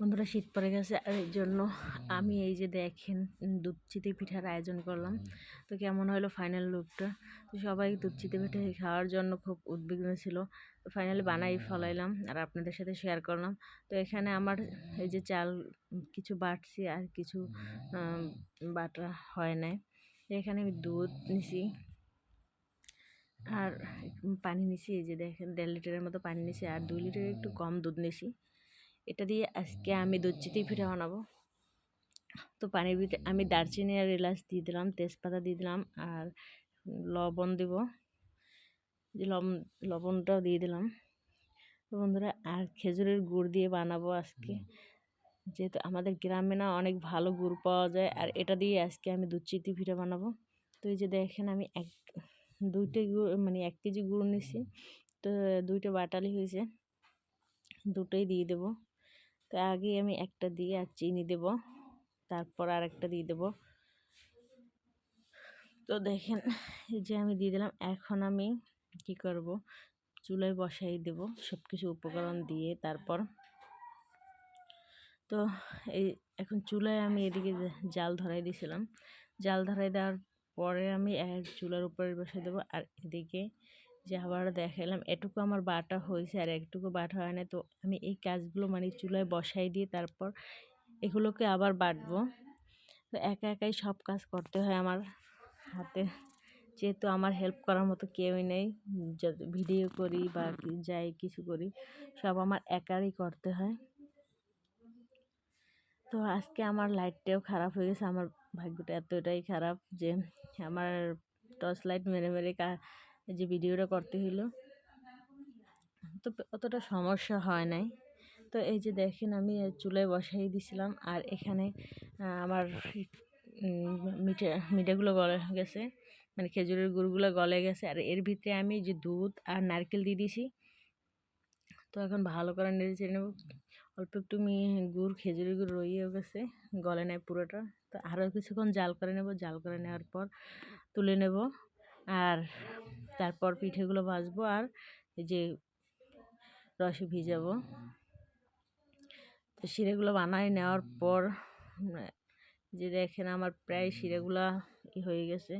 বন্ধুরা শীত পড়ে গেছে আর এই জন্য আমি এই যে দেখেন দুধ চিতই পিঠার আয়োজন করলাম। তো কেমন হলো ফাইনাল লুকটা তো সবাই দুধ চিতই পিঠা খাওয়ার জন্য খুব উদ্বিগ্ন ছিল। তো ফাইনালি বানাই ফলাইলাম আর আপনাদের সাথে শেয়ার করলাম। তো এখানে আমার এই যে চাল কিছু বাটছি আর কিছু বাটা হয় নাই। এখানে আমি দুধ নিছি আর পানি নিছি এই যে দেখেন দেড় লিটারের মতো পানি নিছি আর দুই লিটারের একটু কম দুধ নিছি। এটা দিয়ে আজকে আমি দুধ চিতই পিঠা বানাবো। তো পানির ভিতরে আমি দারচিনি আর এলাচ দিয়ে দিলাম, তেজপাতা দিয়ে দিলাম আর লবণ দেব। লবণ লবণটাও দিয়ে দিলাম। তো বন্ধুরা, আর খেজুরের গুড় দিয়ে বানাবো আজকে। যেহেতু আমাদের গ্রামে না অনেক ভালো গুড় পাওয়া যায়, আর এটা দিয়ে আজকে আমি দুধ চিতি পিঠা বানাবো। তো এই যে দেখেন আমি এক, দুইটা গুড় মানে এক কেজি গুড় নিছি তো দুইটা বাটালি হয়েছে, দুটোই দিয়ে দেবো। তো আগে আমি একটা দিয়ে আর চিনি দেব, তারপর আর একটা দিয়ে দেব। তো দেখেন, এই যে আমি দিয়ে দিলাম, এখন আমি কি করব? চুলায় বসাই দেব সব কিছু উপকরণ দিয়ে তারপর। তো এই এখন চুলায় আমি এদিকে জাল ধরাই দিয়েছিলাম, জাল ধরাই দেওয়ার পরে আমি এক চুলার উপরে বসাই দেবো আর এদিকে যে আবার দেখালাম এটুকু আমার বাটা হয়েছে আর একটুকু বাটা হয় না তো আমি এই কাজগুলো মানে চুলায় বসাই দিয়ে তারপর এগুলোকে আবার বাটবো। তো একা একাই সব কাজ করতে হয় আমার হাতে। যেহেতু আমার হেল্প করার মতো কেউই নেই ভিডিও করি বা যাই কিছু করি, সব আমার একারই করতে হয়। তো আজকে আমার লাইটটাও খারাপ হয়ে গেছে, আমার ভাগ্যটা এতটাই খারাপ যে আমার টর্চ লাইট মেরে মেরে যে ভিডিওটা করতে হইল। তো অতটা সমস্যা হয় নাই। তো এই যে দেখেন আমি চুলায় বসাই দিছিলাম আর এখানে আমার মিঠা, মিঠাগুলো গলে গেছে। মানে খেজুরের গুড়গুলো গলে গেছে। আর এর ভিতরে আমি যে দুধ আর নারকেল দিয়ে দিয়েছি, তো এখন ভালো করে নেড়ে নেব। অল্প একটু গুড়, খেজুরের গুড় রইয়েও গেছে, গলে নেয় পুরোটা। তো আরও কিছুক্ষণ জাল করে নেব। জাল করে নেওয়ার পর তুলে নেব। আর তারপর পিঠেগুলো ভাজবো আর এই যে রসে ভিজাবো। তো শিরেগুলো বানাই নেওয়ার পর, যে দেখেন আমার প্রায় শিরেগুলা হয়ে গেছে,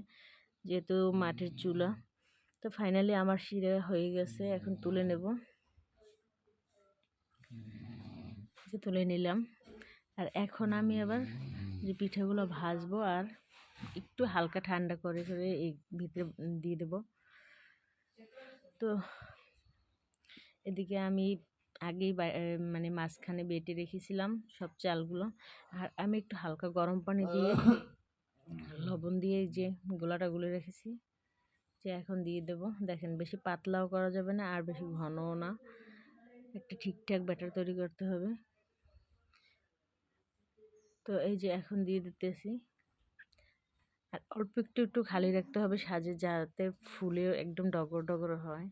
যেহেতু মাটির চুলা। তো ফাইনালি আমার শিরে হয়ে গেছে, এখন তুলে নেব। যে তুলে নিলাম। আর এখন আমি আবার যে পিঠেগুলো ভাজবো আর একটু হালকা ঠান্ডা করে করে এই ভিতরে দিয়ে দেব। তো এদিকে আমি আগেই মানে মাঝখানে বেটে রেখেছিলাম সব চালগুলো। আর আমি একটু হালকা গরম পানি দিয়ে লবণ দিয়ে যে গোলাটা গুলে রেখেছি, যে এখন দিয়ে দেব। দেখেন বেশি পাতলাও করা যাবে না আর বেশি ঘনও না। একটা ঠিকঠাক ব্যাটার তৈরি করতে হবে। তো এই যে এখন দিয়ে দিতেছি। আর অল্প একটু একটু খালি রাখতে হবে সাজে যাতে ফুলে একদম ডগর ডগর হয়।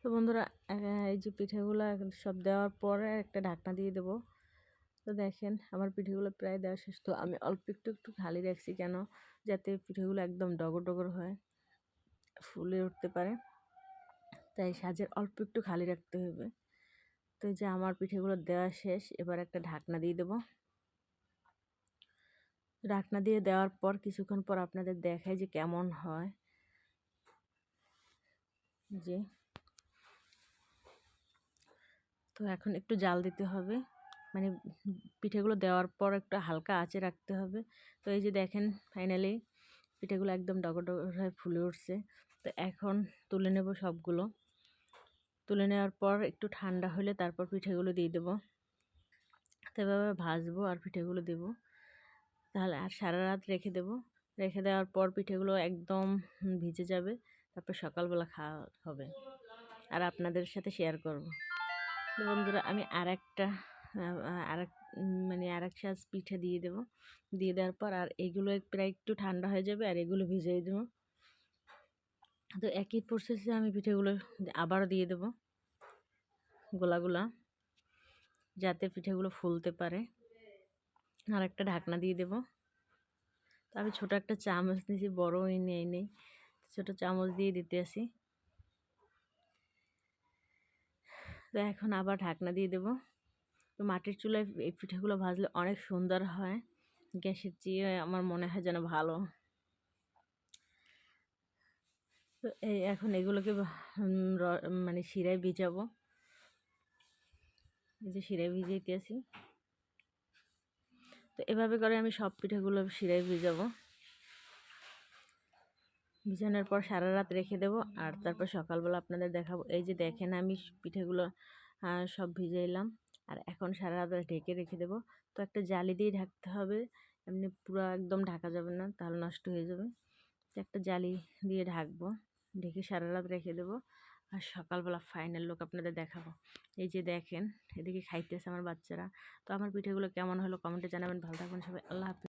তো বন্ধুরা এই যে পিঠেগুলো সব দেওয়ার পরে একটা ঢাকনা দিয়ে দেবো। তো দেখেন, আমার পিঠেগুলো প্রায় দেওয়া শেষ। তো আমি অল্প একটু একটু খালি রাখছি কেন? যাতে পিঠেগুলো একদম ডগর ডগর হয়, ফুলে উঠতে পারে। তাই সাজের অল্প একটু খালি রাখতে হবে। তো যে আমার পিঠেগুলো দেওয়া শেষ, এবার একটা ঢাকনা দিয়ে দেবো। ঢাকনা দিয়ে দেওয়ার পর কিছুক্ষণ পর আপনাদের দেখায় যে কেমন হয়। যে তো এখন একটু জাল দিতে হবে। মানে পিঠেগুলো দেওয়ার পর একটু হালকা আঁচে রাখতে হবে। তো এই যে দেখেন ফাইনালি পিঠেগুলো একদম ডগর হয়ে ফুলে উঠছে। তো এখন তুলে নেব সবগুলো। তুলে নেওয়ার পর একটু ঠান্ডা হলে তারপর পিঠেগুলো দিয়ে দেবো। তো এভাবে ভাজবো আর পিঠেগুলো দেবো। তাহলে আর সারা রাত রেখে দেবো। রেখে দেওয়ার পর পিঠেগুলো একদম ভিজে যাবে, তারপর সকালবেলা খাওয়া হবে। আর আপনাদের সাথে শেয়ার করব। বন্ধুরা, আমি আর একটা আর মানে আর এক সাজ পিঠে দিয়ে দেবো। দিয়ে দেওয়ার পর আর এগুলো প্রায় একটু ঠান্ডা হয়ে যাবে আর এগুলো ভিজিয়ে দেবো। তো একই প্রসেসে আমি পিঠেগুলো আবার দিয়ে দেবো। গোলাগুলা যাতে পিঠেগুলো ফুলতে পারে। আর একটা ঢাকনা দিয়ে দেবো। তো আমি ছোটো একটা চামচ নিয়েছি বড়ই নেই নেই। ছোটো চামচ দিয়ে দিতে আসি। তো এখন আবার ঢাকনা দিয়ে দেবো। তো মাটির চুলায় এই পিঠেগুলো ভাজলে অনেক সুন্দর হয়। গ্যাসের চেয়ে আমার মনে হয় যেন ভালো। তো এই এখন এগুলোকে মানে শিরায় ভিজাবো। এই যে শিরায় ভিজাইতেছি তো এভাবে করে আমি সব পিঠেগুলো শিরায় ভিজাবো। ভিজানোর পর সারা রাত রেখে দেবো আর তারপর সকালবেলা আপনাদের দেখাবো। এই যে দেখেন আমি পিঠেগুলো সব ভিজাইলাম আর এখন সারা রাত ঢেকে রেখে দেবো। তো একটা জালি দিয়ে ঢাকতে হবে, এমনি পুরো একদম ঢাকা যাবে না, তাহলে নষ্ট হয়ে যাবে। তো একটা জালি দিয়ে ঢাকবো, ঢেকে সারা রাত রেখে দেবো আর সকালবেলা ফাইনাল লোক আপনাদের দেখাবো। এই যে দেখেন, এদিকে খাইতেছে আমার বাচ্চারা। তো আমার পিঠেগুলো কেমন হলো কমেন্টে জানাবেন। ভালো থাকবেন সবাই, আল্লাহ হাফিজ।